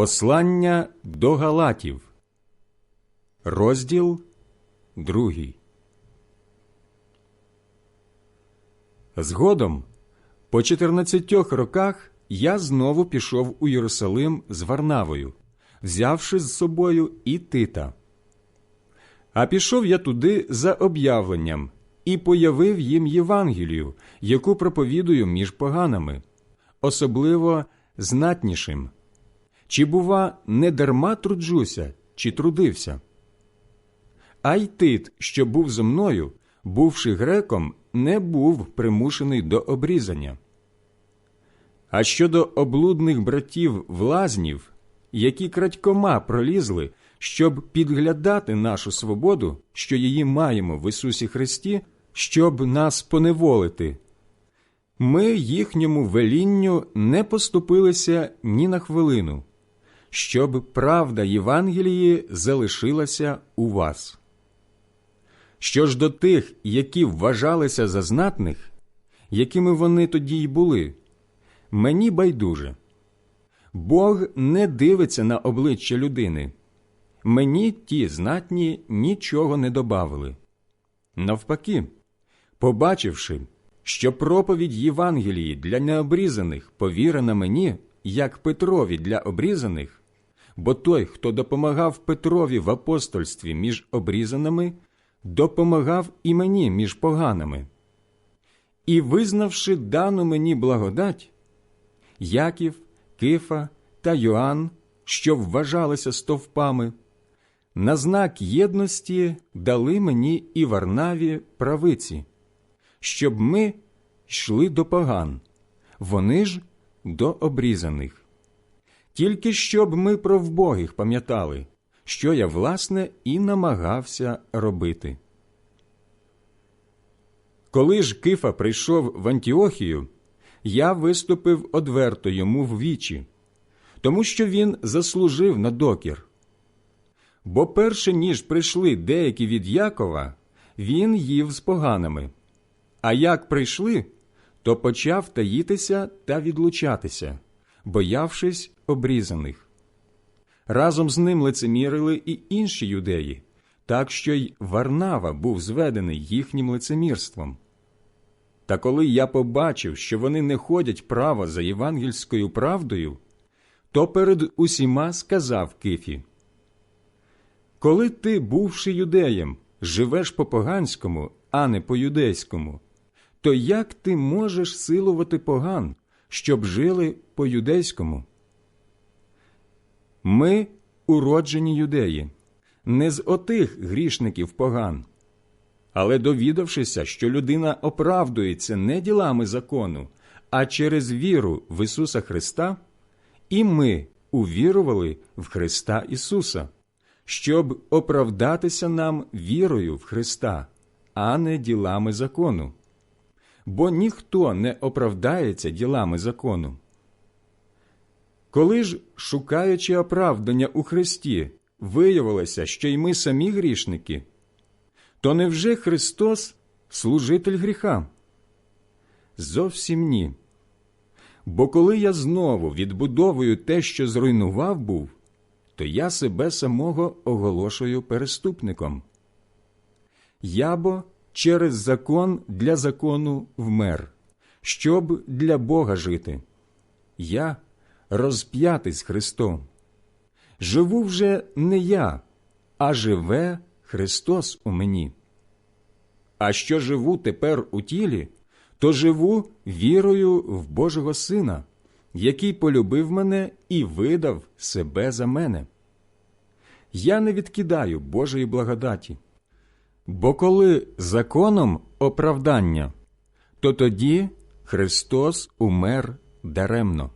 Послання до Галатів, розділ другий. Згодом, по 14 роках, я знову пішов у Єрусалим з Варнавою, взявши з собою і Тита. А пішов я туди за об'явленням і появив їм Євангелію, яку проповідую між поганами, особливо знатнішим. Чи, бува, не дарма труджуся, чи трудився? А й тит, що був зо мною, бувши греком, не був примушений до обрізання. А щодо облудних братів влазнів, які крадькома пролізли, щоб підглядати нашу свободу, що її маємо в Ісусі Христі, щоб нас поневолити, ми їхньому велінню не поступилися ні на хвилину, щоб правда Євангелії залишилася у вас. Що ж до тих, які вважалися за знатних, якими вони тоді й були, мені байдуже. Бог не дивиться на обличчя людини. Мені ті знатні нічого не добавили. Навпаки, побачивши, що проповідь Євангелії для необрізаних повірена мені, як Петрові для обрізаних, бо той, хто допомагав Петрові в апостольстві між обрізаними, допомагав і мені між поганими. І, визнавши дану мені благодать, Яків, Кифа та Йоанн, що вважалися стовпами, на знак єдності дали мені і Варнаві правиці, щоб ми йшли до поган, вони ж до обрізаних. Тільки щоб ми про вбогих пам'ятали, що я, власне, і намагався робити. Коли ж Кифа прийшов в Антіохію, я виступив одверто йому в вічі, тому що він заслужив на докір. Бо перше ніж прийшли деякі від Якова, він їв з поганими. А як прийшли, то почав таїтися та відлучатися, боявшись обрізаних. Разом з ним лицемірили і інші юдеї, так що й Варнава був зведений їхнім лицемірством. Та коли я побачив, що вони не ходять право за євангельською правдою, то перед усіма сказав Кифі Коли ти, бувши юдеєм, живеш по поганському, а не по юдейському, то як ти можеш силувати поган, щоб жили по юдейському? Ми уроджені юдеї, не з отих грішників поган. Але довідавшися, що людина оправдується не ділами закону, а через віру в Ісуса Христа, і ми увірували в Христа Ісуса, щоб оправдатися нам вірою в Христа, а не ділами закону. Бо ніхто не оправдається ділами закону. Коли ж, шукаючи оправдання у Христі, виявилося, що й ми самі грішники, то невже Христос служитель гріха? Зовсім ні. Бо коли я знову відбудовую те, що зруйнував був, то я себе самого оголошую переступником. Я бо через закон для закону вмер, щоб для Бога жити. Я розп'ятий з Христом. Живу вже не я, а живе Христос у мені. А що живу тепер у тілі, то живу вірою в Божого Сина, який полюбив мене і видав себе за мене. Я не відкидаю Божої благодаті. Бо коли законом оправдання, то тоді Христос умер даремно.